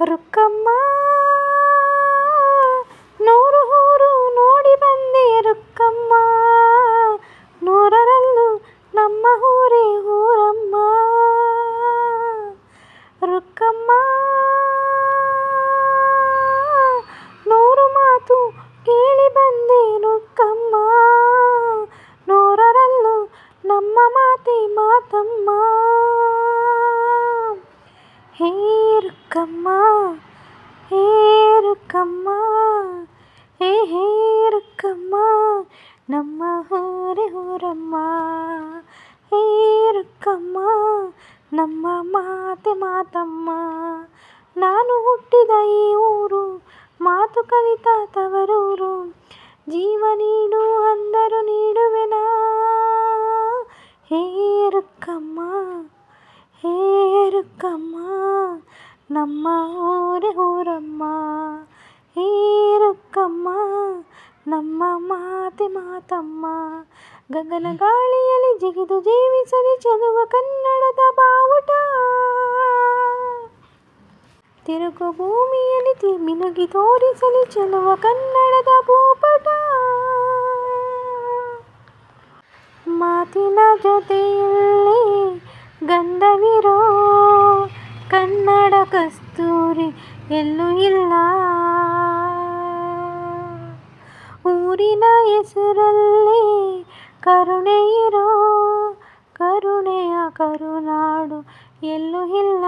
ರುಕ್ಕಮ್ಮ, ನೂರು ಊರು ನೋಡಿ ಬಂದೆ ರುಕ್ಕಮ್ಮ, ನೂರರಲ್ಲೂ ನಮ್ಮ ಊರೇ ಊರಮ್ಮ. ರುಕ್ಕಮ್ಮ, ನೂರು ಮಾತು ಕೇಳಿ ಬಂದೆ ರುಕ್ಕಮ್ಮ, ನೂರರಲ್ಲೂ ನಮ್ಮ ಮಾತೆ ಮಾತಮ್ಮ. ಹೇ ರುಕ್ಕಮ್ಮ ಹೇ ಹೇರುಕಮ್ಮ ಹೇ ಹೇ ರುಕ್ಕಮ್ಮ ನಮ್ಮ ಹೊರೆ ಹೊರಮ್ಮ ಹೇರುಕಮ್ಮ ನಮ್ಮ ಮಾತೆ ಮಾತಮ್ಮ. ನಾನು ಹುಟ್ಟಿದ ಈ ಊರು, ಮಾತು ಕವಿತಾ ತವರೂರು ಜೀವ ನಮ್ಮ ಊರೇ ಊರಮ್ಮ, ಹೀರುಕ್ಕಮ್ಮ, ನಮ್ಮ ಮಾತೆ ಮಾತಮ್ಮ. ಗಗನ ಗಾಳಿಯಲ್ಲಿ ಜಿಗಿದು ಜೀವಿಸಲಿ ಚೆಲುವ ಕನ್ನಡದ ಬಾವುಟ. ತಿರುಗು ಭೂಮಿಯಲ್ಲಿ ಮಿನುಗಿ ತೋರಿಸಲಿ ಚೆಲುವ ಕನ್ನಡದ ಭೂಪಟ. ಮಾತಿನ ಜೊತೆಯಲ್ಲಿ ಗಂಧವಿರೋ ಕನ್ನಡ ಕಸ್ತೂರಿ ಎಲ್ಲೂ ಇಲ್ಲ. ಊರಿನ ಹೆಸರಲ್ಲಿ ಕರುಣೆ ಇರೋ, ಕರುಣೆಯ ಕರುನಾಡು ಎಲ್ಲೂ ಇಲ್ಲ.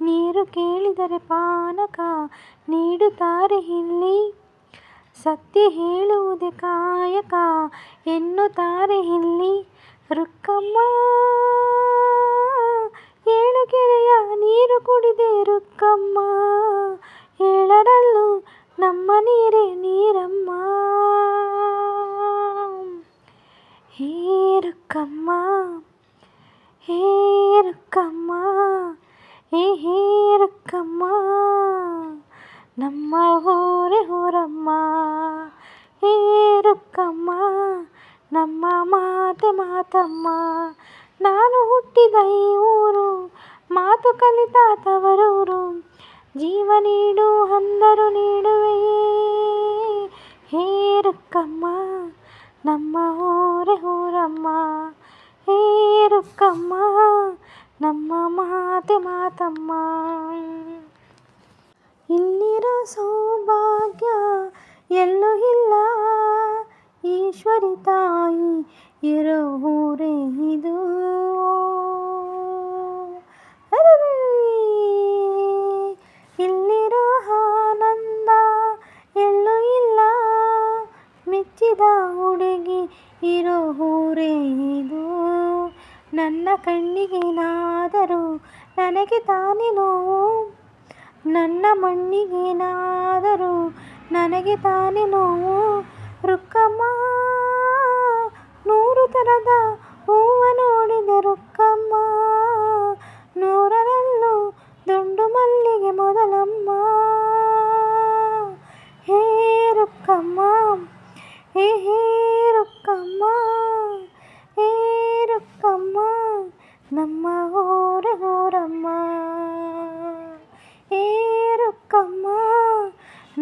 ನೀರು ಕೇಳಿದರೆ ಪಾನಕ ನೀಡುತ್ತಾರೆ ಇಲ್ಲಿ. ಸತ್ಯ ಹೇಳುವುದೇ ಕಾಯಕ ಎನ್ನುತ್ತಾರೆ ಇಲ್ಲಿ ರುಕ್ಕಮ್ಮ. ರುಕ್ಕಮ್ಮ ಹೇ ರುಕ್ಕಮ್ಮ ಏ ಹೇ ರುಕ್ಕಮ್ಮ ನಮ್ಮ ಊರೇ ಊರಮ್ಮ, ಹೇ ರುಕ್ಕಮ್ಮ ನಮ್ಮ ಮಾತೆ ಮಾತಮ್ಮ. ನಾನು ಹುಟ್ಟಿದ ಈ ಊರು, ಮಾತು ಕಲಿತ ತವರೂರು ಜೀವ ನೀಡು ಅಂದರು ನೀಡುವೇ ಹೇ ರುಕ್ಕಮ್ಮ ನಮ್ಮ ಊರೇ ಊರಮ್ಮ ಹೇ ರುಕ್ಕಮ್ಮ ನಮ್ಮ ಮಾತೆ ಮಾತಮ್ಮ. ಇಲ್ಲಿರೋ ಸೌಭಾಗ್ಯ ಎಲ್ಲೂ ಇಲ್ಲ. ಈಶ್ವರಿ ತಾಯಿ ಇರೋ ಊರೇ ಇದು. ನನ್ನ ಕಣ್ಣಿಗೇನಾದರೂ ನನಗೆ ತಾನೇ ನೋವು? ನನ್ನ ಮಣ್ಣಿಗೇನಾದರೂ ನನಗೆ ತಾನೇ ನೋವು?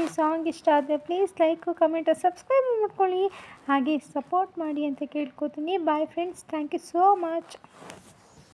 ಈ ಸಾಂಗ್ ಇಷ್ಟ ಆದರೆ ಪ್ಲೀಸ್ ಲೈಕು ಕಮೆಂಟು ಸಬ್ಸ್ಕ್ರೈಬ್ ಮಾಡ್ಕೊಳ್ಳಿ. ಹಾಗೆ ಸಪೋರ್ಟ್ ಮಾಡಿ ಅಂತ ಕೇಳ್ಕೊತೀನಿ. Bye friends thank you so much